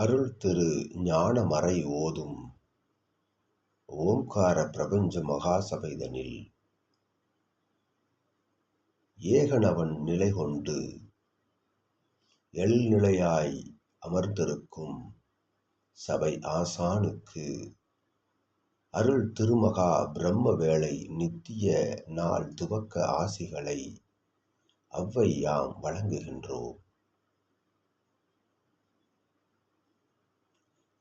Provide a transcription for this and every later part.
அருள் திரு ஞானமறை ஓதும். ஓம்கார பிரபஞ்ச மகாசபைதனில் ஏகனவன் நிலை கொண்டு எழில்நிலையாய் அமர்ந்திருக்கும் சபை ஆசானுக்கு அருள் திருமகா பிரம்ம வேளை நித்திய நாள் துவக்க ஆசிகளை அவ்வை யாம் வழங்குகின்றோம்.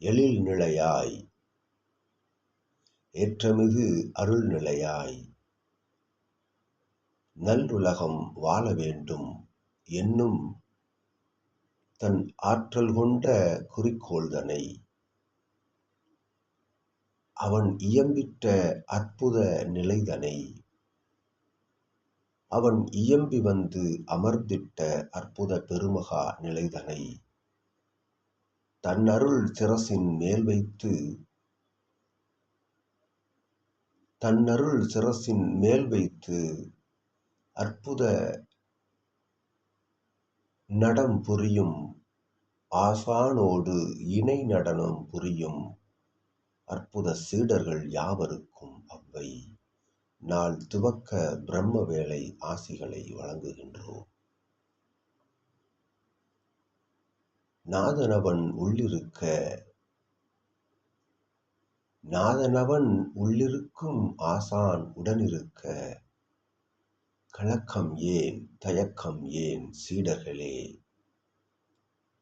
எழில் நிலையாய். ஏற்றமிகு அருள் நிலையாய். நல்லுலகம் வாழ வேண்டும் என்னும் தன் ஆற்றல் கொண்ட குறிக்கோள்தனை. அவன் இயம்பிட்ட அற்புத நிலைதனை. அவன் இயம்பி வந்து அமர்ந்திட்ட அற்புத பெருமகா நிலைதனை. தன்னருள் சிரசின் மேல் வைத்து தன்னருள் சிரசின் மேல் வைத்து அற்புத நடம் புரியும் ஆசானோடு இணை நடனம் புரியும் அற்புத சீடர்கள் யாவருக்கும் அவ்வை. நாள் துவக்க பிரம்ம வேலை ஆசிகளை வழங்குகின்றோம். நாதனவன் உள்ளிருக்க. நாதனவன் உள்ளிருக்கும் ஆசான் உடனிருக்க. கலக்கம் ஏன் தயக்கம் ஏன் சீடர்களே?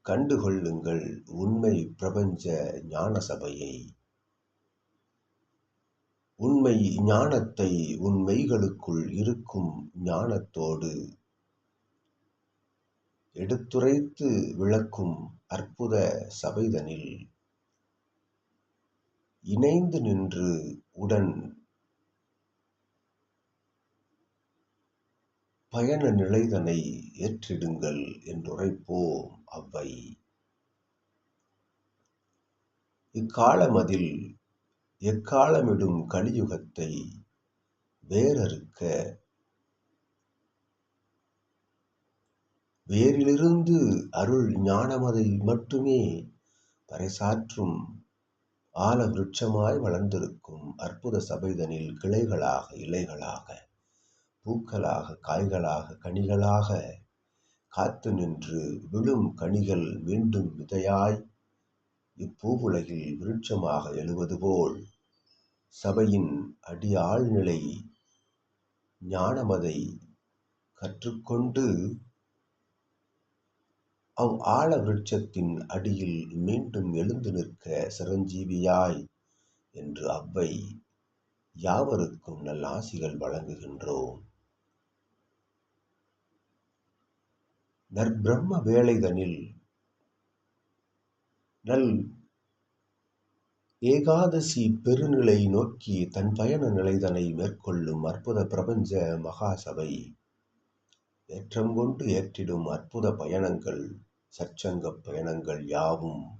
கண்டுகொள்ளுங்கள் உண்மை பிரபஞ்ச ஞான சபையை உண்மை ஞானத்தை உன் மெய்களுக்குள் இருக்கும் ஞானத்தோடு எடுத்துரைத்து விளக்கும் அற்புத சபைதனில் இணைந்து நின்று உடன் பயண நிலைதனை ஏற்றிடுங்கள் என்றுரைப்போம் அவ்வை. இக்காலமதில் எக்காலமிடும் கலியுகத்தை வேறறுக்க வேரிலிருந்து அருள் ஞானமதை மட்டுமே பறைசாற்றும் ஆல விருட்சமாய் வளர்ந்திருக்கும் அற்புத சபைதனில் கிளைகளாக இலைகளாக பூக்களாக காய்களாக கனிகளாக காத்து நின்று விழும் கனிகள் மீண்டும் விதையாய் இப்பூவுலகில் விருட்சமாக எழுவது போல் சபையின் அடி ஆழ்நிலை ஞானமதை கற்றுக்கொண்டு அவ் ஆழ விருட்சத்தின் அடியில் மீண்டும் எழுந்து நிற்க சிரஞ்சீவியாய் என்று அவ்வை யாவருக்கும் நல் ஆசிகள் வழங்குகின்றோம். நற்பிரம்ம வேலைதனில் நல் ஏகாதசி பெருநிலை நோக்கி தன் பயண நிலைதனை மேற்கொள்ளும் அற்புத பிரபஞ்ச மகாசபை. ஏற்றம் கொண்டு ஏற்றிடும் அற்புத பயணங்கள் சச்சங்க பயணங்கள் யாவும்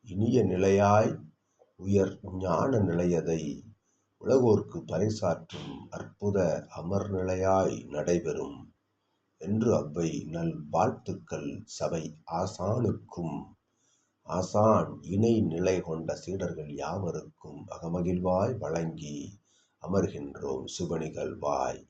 இனிய நிலையாய் உயர் ஞான நிலையதை உலகோர்க்கு பறைசாற்றும் அற்புத அமர் நிலையாய் நடைபெறும் என்று அவ்வை நல் வாழ்த்துக்கள் சபை ஆசானுக்கும். ஆசான் இணை நிலை கொண்ட சீடர்கள் யாவருக்கும் அகமகிழ்வாய் வழங்கி அமர்கின்றோம் சுப வாய்